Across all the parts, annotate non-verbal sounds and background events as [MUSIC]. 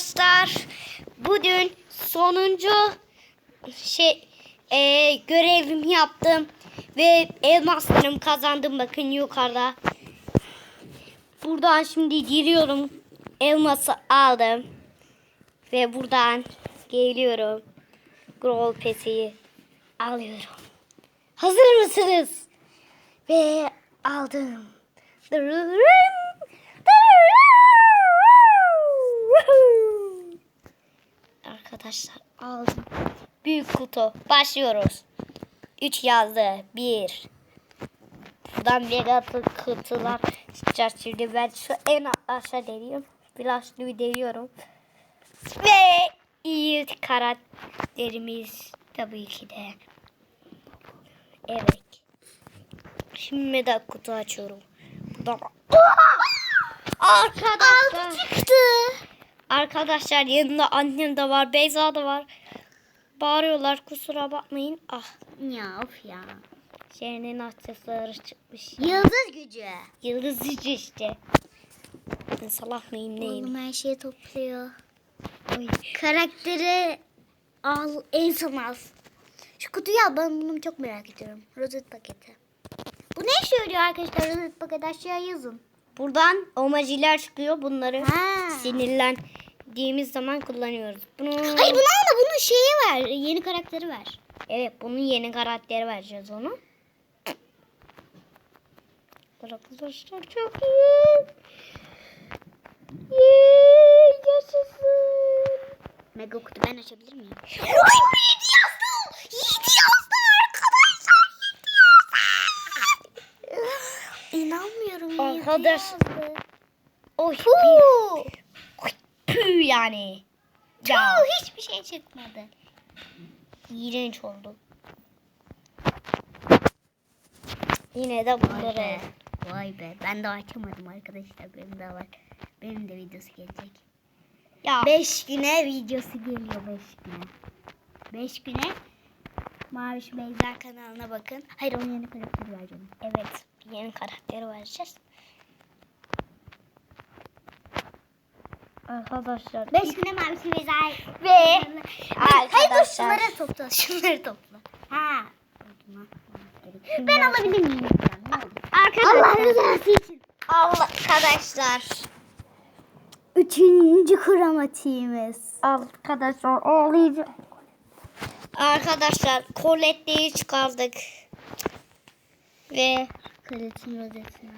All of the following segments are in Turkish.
arkadaşlar. Bugün sonuncu şey e, görevimi yaptım ve elmaslarımı kazandım bakın yukarıda. Buradan şimdi giriyorum. Elması aldım. Ve buradan geliyorum. Growl Pass'i alıyorum. Hazır mısınız? Ve aldım. Arkadaşlar aldım. Büyük kutu. Başlıyoruz. 3 yazdı. 1. Buradan mega kutular çıkacak şimdi. Ben şu en aşağı deniyorum. Biraz bir deniyorum. Ve iyi karakterimiz tabii ki de. Evet. Şimdi mega kutu açıyorum. Buradan... Arkadaşlar. çıktı. Arkadaşlar yanında annem de var, Beyza da var. Bağırıyorlar kusura bakmayın. Ah Ya of ya. Şehrin aksesuarı çıkmış. Yıldız gücü. Yıldız gücü işte. Ben salak mıyım neyim? Oğlum her şeyi topluyor. Oy. Karakteri al en son al. Şu kutuyu al ben bunu çok merak ediyorum. Rozet paketi. Bu ne yarıyor arkadaşlar? Rozet paketi aşağıya yazın. Buradan omajiler çıkıyor. Bunları Ha. Sinirlendiğimiz zaman kullanıyoruz. Bunu... Hayır bunu alma bunun şeyi ver. Yeni karakteri ver. Evet bunun yeni karakteri vereceğiz onu. Arkadaşlar çok iyi. Yee, yaşasın. Mega kutu ben açabilir miyim? Oy 7 yazdı. 7 yazdı arkadaşlar. 7 yazdı. İnanmıyorum. yedi Arkadaş-. Oy, Püh yani. Ya Puh, hiçbir şey çıkmadı. iğrenç oldu. Yine de Vay bunları. be. Vay be. Ben de açamadım arkadaşlar. Benim de var. Benim de videosu gelecek. Ya 5 güne videosu geliyor 5 güne. 5 güne Maviş Beyza kanalına bakın. Hayır onun yeni karakteri vereceğim. evet yeni karakteri vereceğiz. Arkadaşlar 5 güne Beyza ve Hayır dur arkadaşlar şunları topla. Şunları topla. Ha. Ben alabilir miyim? Olur? Allah arkadaşlar rızası için. Allah arkadaşlar Üçüncü kromatiğimiz. arkadaşlar ağlayacağım. Arkadaşlar koletteyi çıkardık. Ve Kaletin rozetini.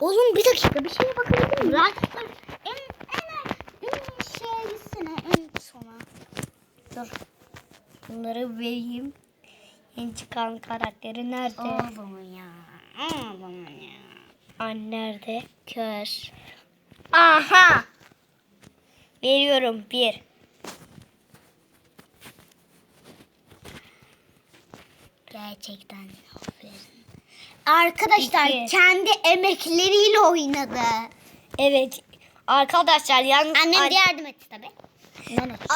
Oğlum bir dakika bir şeye bakabilir miyim? Dur. En, en, en şeye gitsene en sona. dur. Bunları vereyim. Yeni çıkan karakteri nerede? Oğlum ya. Oğlum ya. An nerede? Kör. Aha. Veriyorum bir. Gerçekten aferin. Arkadaşlar İki. kendi emekleriyle oynadı. Evet. Arkadaşlar yalnız Annem an- de yardım etti tabi.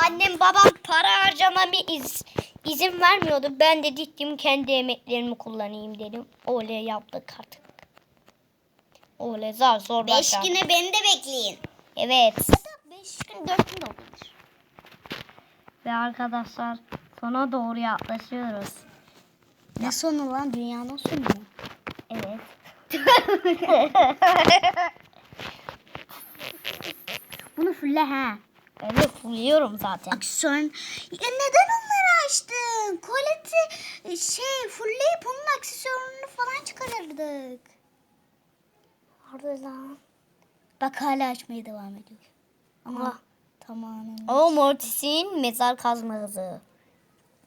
annem babam para harcamama iz, izin vermiyordu. Ben de gittim kendi emeklerimi kullanayım dedim. Öyle yaptık artık. Öyle zar zor Beş başardık. güne beni de bekleyin. Evet. Beş gün dört gün olabilir. Ve arkadaşlar sona doğru yaklaşıyoruz. Ne sonu lan? Dünyanın sonu mu? Bunu fulle ha. Evet buluyorum zaten. Aksesuar. Ya neden onları açtın? Koleti şey fullleyip onun aksesuarını falan çıkarırdık. Orada lan. Bak hala açmaya devam ediyor. Ama Ah. tamamen. O Mortis'in mezar kazma hızı.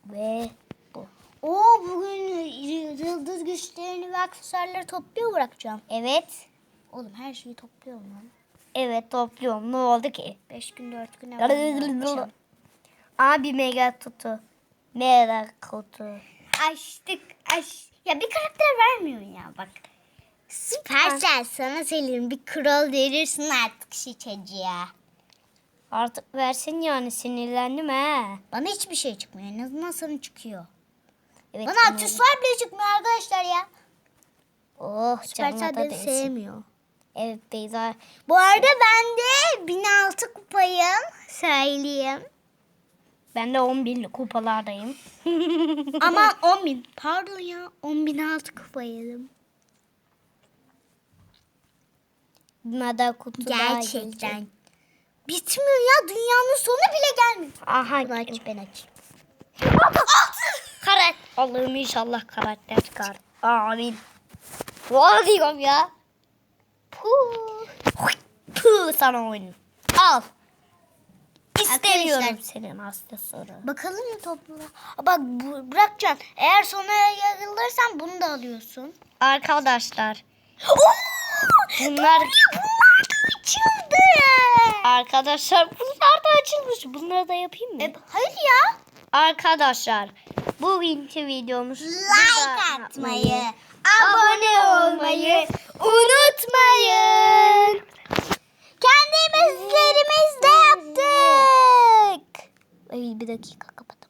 Ve bu. Oo bugün yıldız ve aksesuarları topluyor bırakacağım. Evet. Oğlum her şeyi topluyorum lan. Evet topluyorum. Ne oldu ki? 5 gün 4 güne var. Abi mega tutu. Mega kutu. Açtık. Aç. Ya bir karakter vermiyorsun ya bak. Süpersel sana söyleyeyim bir kral verirsin artık şu çocuğa. Artık versin yani sinirlendim he. Bana hiçbir şey çıkmıyor. En azından sana çıkıyor. Evet, Bana aksesuar bile çıkmıyor arkadaşlar ya. Oh canına da sevmiyor. Evet Beyza. Bu arada ben de 1006 kupayım. Söyleyeyim. Ben de 10 bin kupalardayım. [LAUGHS] Ama 10 bin. Pardon ya. 10 bin altı kupayım. Bunlardan kutu Gerçekten. Bitmiyor ya. Dünyanın sonu bile gelmiyor. Aha. Bunu aç ben aç. Karat. Allah'ım inşallah karakter çıkar. Amin. Valla diyorum ya. Puh. Puh sana oyun. Al. İstemiyorum Arkadaşlar- senin hasta soru. Bakalım mı topluluğa? Bak bu. Eğer sona yarılırsan bunu da alıyorsun. Arkadaşlar. Bunlar Bunlar da açıldı. arkadaşlar bunlar da açılmış. Bunları da yapayım mı? E, hayır ya. Arkadaşlar bu videomuz Like atmayı, abone olmayı unutmayın. Kendimizlerimiz de yaptık. Ay bir dakika kapatamadım.